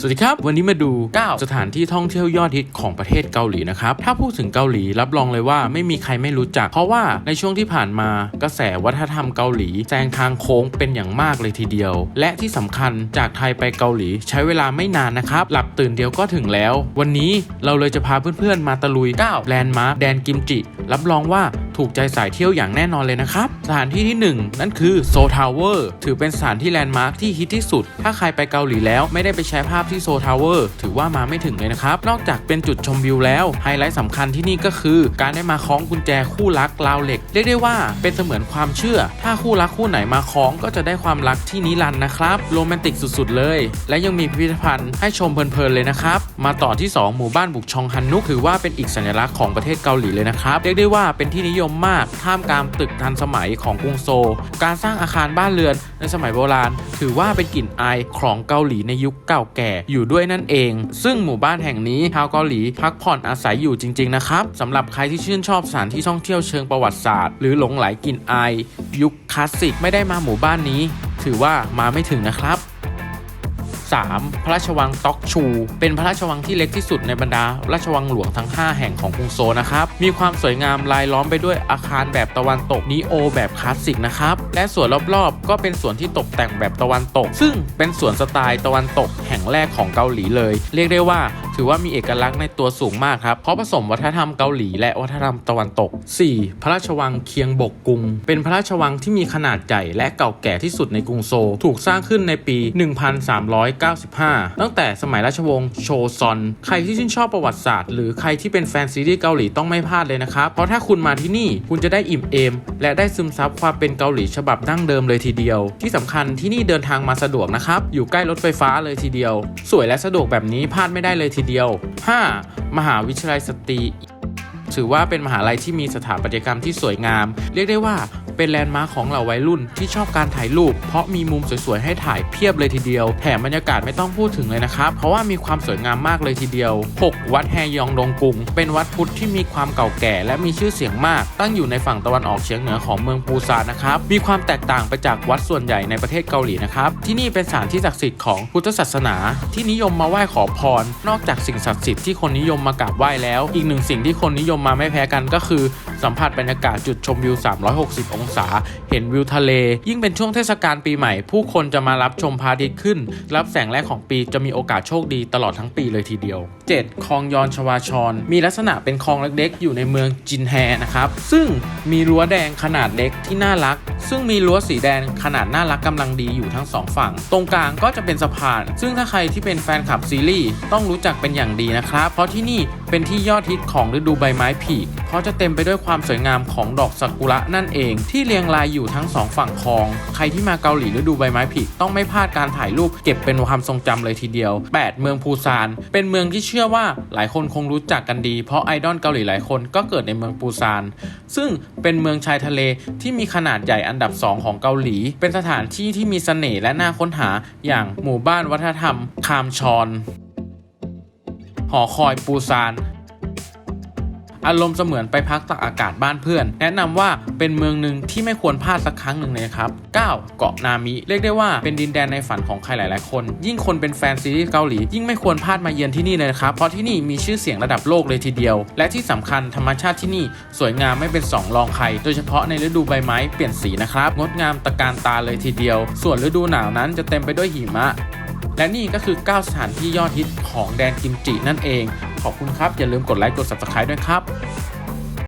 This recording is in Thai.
สวัสดีครับ วันนี้มาดู 9 สถานที่ท่องเที่ยวยอดฮิตของประเทศเกาหลีนะครับ ถ้าพูดถึงเกาหลีรับรองเลยว่าไม่มีใครไม่รู้จัก เพราะว่าในช่วงที่ผ่านมากระแสวัฒนธรรมเกาหลีแซงทางโค้งเป็นอย่างมากเลยทีเดียว และที่สำคัญจากไทยไปเกาหลีใช้เวลาไม่นานนะครับ หลับตื่นเดียวก็ถึงแล้ว วันนี้เราเลยจะพาเพื่อนๆมาตะลุย 9 แลนด์มาร์คแดนกิมจิ รับรองว่า ถูกใจสายเที่ยวอย่างแน่นอนเลยนะครับ สถานที่ที่ 1 นั่นคือโซทาวเวอร์ถือเป็นสถานที่แลนด์มาร์คที่ฮิตที่สุด ถ้าใครไปเกาหลีแล้วไม่ได้ไปแชร์ภาพที่โซทาวเวอร์ถือว่ามาไม่ถึงเลยนะครับ นอกจากเป็นจุดชมวิวแล้ว ไฮไลท์สำคัญที่นี่ก็คือ การได้มาคล้องกุญแจคู่รักราวเหล็ก เรียกได้ว่าเป็นเสมือนความเชื่อ ถ้าคู่รักคู่ไหนมาคล้องก็จะได้ความรักที่นิรันดร์นะครับโรแมนติกสุดๆ เลย และยังมีพิพิธภัณฑ์ให้ชมเพลินๆเลยนะครับมาต่อที่ 2 หมู่บ้านบุกชองฮันนุกถือว่าเป็นอีกสัญลักษณ์ของประเทศเกาหลีเลยนะครับเรียกได้ว่าเป็นที่นิยมมาก ท่ามกลางตึกทันสมัยของกรุงโซลการสร้างอาคารบ้านเรือนในสมัยโบราณ ถือว่าเป็นกลิ่นอายของเกาหลีในยุคเก่าแก่อยู่ด้วยนั่นเอง ซึ่งหมู่บ้านแห่งนี้ชาวเกาหลีพักผ่อนอาศัยอยู่จริง ๆ นะครับสำหรับใครที่ชื่นชอบสถานที่ท่องเที่ยวเชิงประวัติศาสตร์หรือหลงไหลกลิ่นอายยุคคลาสสิกไม่ได้มาหมู่บ้านนี้ ถือว่ามาไม่ถึงนะครับ 3. พระราชวังต็อกชู เป็นพระราชวังที่เล็กที่สุดในบรรดาราชวังหลวงทั้ง 5 แห่งของกรุงโซนะครับ มีความสวยงามรายล้อมไปด้วยอาคารแบบตะวันตกนีโอแบบคลาสสิกนะครับ และสวนรอบๆ ก็เป็นสวนที่ตกแต่งแบบตะวันตก ซึ่งเป็นสวนสไตล์ตะวันตกแห่งแรกของเกาหลีเลย เรียกได้ว่า ถือว่ามีเอกลักษณ์ในตัวสูงมากครับเพราะผสมวัฒนธรรมเกาหลีและวัฒนธรรมตะวันตก 4. พระราชวังเคียงบกกุง เป็นพระราชวังที่มีขนาดใหญ่และเก่าแก่ที่สุดในกรุงโซลถูกสร้างขึ้นในปี 1395 ตั้งแต่สมัยราชวงศ์โชซอน ใครที่ชื่นชอบประวัติศาสตร์ หรือใครที่เป็นแฟนซีรีส์เกาหลีต้องไม่พลาดเลยนะครับ เพราะถ้าคุณมาที่นี่คุณจะได้อิ่มเอม และได้ซึมซับความเป็นเกาหลีฉบับดั้งเดิมเลยทีเดียว ที่สำคัญที่นี่เดินทางมาสะดวกนะครับอยู่ใกล้รถไฟฟ้าเลยทีเดียว สวยและสะดวกแบบนี้พลาดไม่ได้เลยทีเดียว 5. มหาวิทยาลัยสตรีถือว่าเป็นมหาลัยที่มีสถาปัตยกรรมที่สวยงาม เรียกได้ว่า เป็นแลนด์มาร์คของเหล่าวัยรุ่นที่ชอบการถ่ายรูป เพราะมีมุมสวยๆให้ถ่ายเพียบเลยทีเดียว แถมบรรยากาศไม่ต้องพูดถึงเลยนะครับ เพราะว่ามีความสวยงามมากเลยทีเดียว 6. วัดแฮยองดงกุง เป็นวัดพุทธที่มีความเก่าแก่และมีชื่อเสียงมาก ตั้งอยู่ในฝั่งตะวันออกเฉียงเหนือของเมืองปูซานนะครับ มีความแตกต่างไปจากวัดส่วนใหญ่ในประเทศเกาหลีนะครับ ที่นี่เป็นสถานที่ศักดิ์สิทธิ์ของพุทธศาสนา ที่นิยมมาไหว้ขอพร นอกจากสิ่งศักดิ์สิทธิ์ที่คนนิยมมากราบไหว้แล้ว อีกหนึ่งสิ่งที่คนนิยมมาไม่แพ้กันก็คือสัมผัสบรรยากาศจุดชมวิว 360 องศา เห็นวิวทะเล ยิ่งเป็นช่วงเทศกาลปีใหม่ ผู้คนจะมารับชมพระอาทิตย์ขึ้น รับแสงแรกของปีจะมีโอกาสโชคดีตลอดทั้งปีเลยทีเดียว 7. คลองยอนชวาชรมีลักษณะเป็นคลองเล็กๆ อยู่ในเมืองจินแฮนะครับ ซึ่งมีรั้วแดงขนาดเล็กที่น่ารัก ซึ่งมีรั้วสีแดงขนาดน่ารักกำลังดีอยู่ทั้งสองฝั่ง ตรงกลางก็จะเป็นสะพาน ซึ่งถ้าใครที่เป็นแฟนคลับซีรีส์ต้องรู้จักเป็นอย่างดีนะครับ เพราะที่นี่เป็นที่ยอดฮิตของฤดูใบไม้ผลิเพราะจะเต็มไปด้วยความสวยงามของดอกซากุระนั่นเอง ที่เรียงรายอยู่ทั้งสองฝั่งคลอง ใครที่มาเกาหลีฤดูใบไม้ผลิต้องไม่พลาดการถ่ายรูปเก็บเป็นความทรงจำเลยทีเดียว 8 เมืองปูซาน เป็นเมืองที่เชื่อว่าหลายคนคงรู้จักกันดี เพราะไอดอลเกาหลีหลายคนก็เกิดในเมืองปูซาน ซึ่งเป็นเมืองชายทะเลที่มีขนาดใหญ่อันดับ 2 ของเกาหลี เป็นสถานที่ที่มีเสน่ห์และน่าค้นหาอย่างหมู่บ้านวัฒนธรรมคามชอนหอคอยปูซาน อารมณ์เสมือนไปพักตักอากาศบ้านเพื่อน แนะนำว่าเป็นเมืองหนึ่งที่ไม่ควรพลาดสักครั้งหนึ่งเลยครับ 9. เกาะนามิ เรียกได้ว่าเป็นดินแดนในฝันของใครหลาย ๆ คน ยิ่งคนเป็นแฟนซีรีส์เกาหลี ยิ่งไม่ควรพลาดมาเยือนที่นี่เลยครับ เพราะที่นี่มีชื่อเสียงระดับโลกเลยทีเดียว และที่สำคัญธรรมชาติที่นี่สวยงามไม่เป็นสองรองใคร โดยเฉพาะในฤดูใบไม้เปลี่ยนสีนะครับ งดงามตะการตาเลยทีเดียว ส่วนฤดูหนาวนั้นจะเต็มไปด้วยหิมะและนี่ก็คือ 9 สถานที่ยอดฮิตของแดนกิมจินั่นเอง ขอบคุณครับ อย่าลืมกดไลค์กด subscribe ด้วยครับ